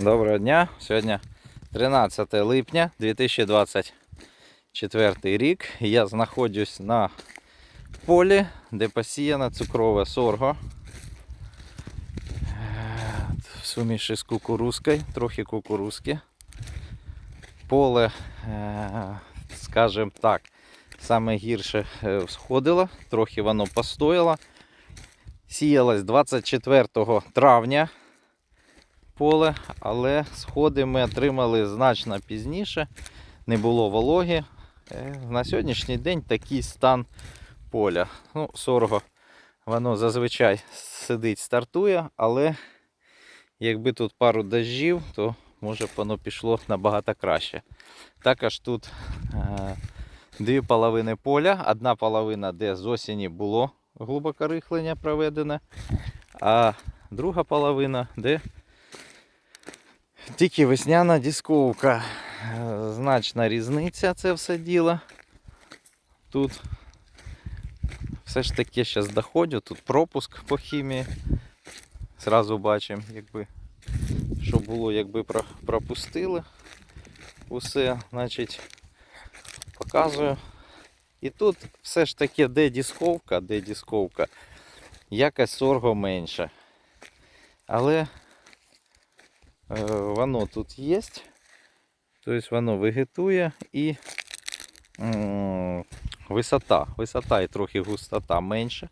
Доброго дня. Сьогодні 13 липня 2024 рік. Я знаходжусь на полі, де посіяна цукрове сорго. Е, В суміші з кукурузкою, трохи кукурузки. Поле, е, скажімо так, саме гірше е, всходило, трохи воно постояло. Сіялось 24 травня поле, але сходи ми отримали значно пізніше, не було вологи. Е, На сьогоднішній день такий стан поля. Ну, сорго воно зазвичай сидить, стартує, але якби тут пару дощів, то може б воно пішло набагато краще. Також тут е, дві половини поля, одна половина, де з осені було глибоке рихлення проведене, а друга половина, де тільки весняна дисковка. Е, Значна різниця це все діло. Тут все ж таки зараз доходжу, тут пропуск по хімії. Зразу бачимо, якби, що було, якби пропустили усе, значить, показую. І тут все ж таки, де дисковка, де дисковка, якось сорго менше. Але воно тут є. Тобто воно вегетує і висота. Висота і трохи густота менша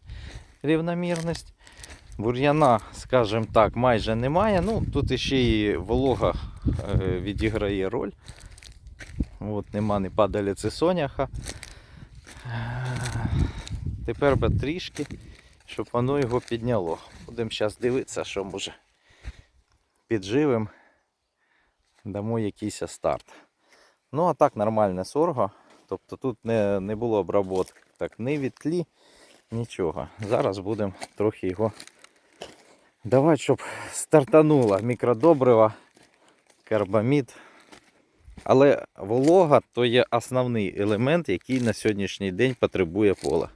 рівномірність. Бур'яна, скажімо так, майже немає. Ну, тут ще і волога е, відіграє роль. От, нема не падалиці соняха. Е, Тепер би трішки, щоб воно його підняло. Будемо зараз дивитися, що може підживим, дамо якийсь старт. Ну, а так нормальне сорго. Тобто тут не, не було обробок так, ні від тлі, нічого. Зараз будемо трохи його давати, щоб стартануло мікродобрива, карбамід. Але волога то є основний елемент, який на сьогоднішній день потребує пола.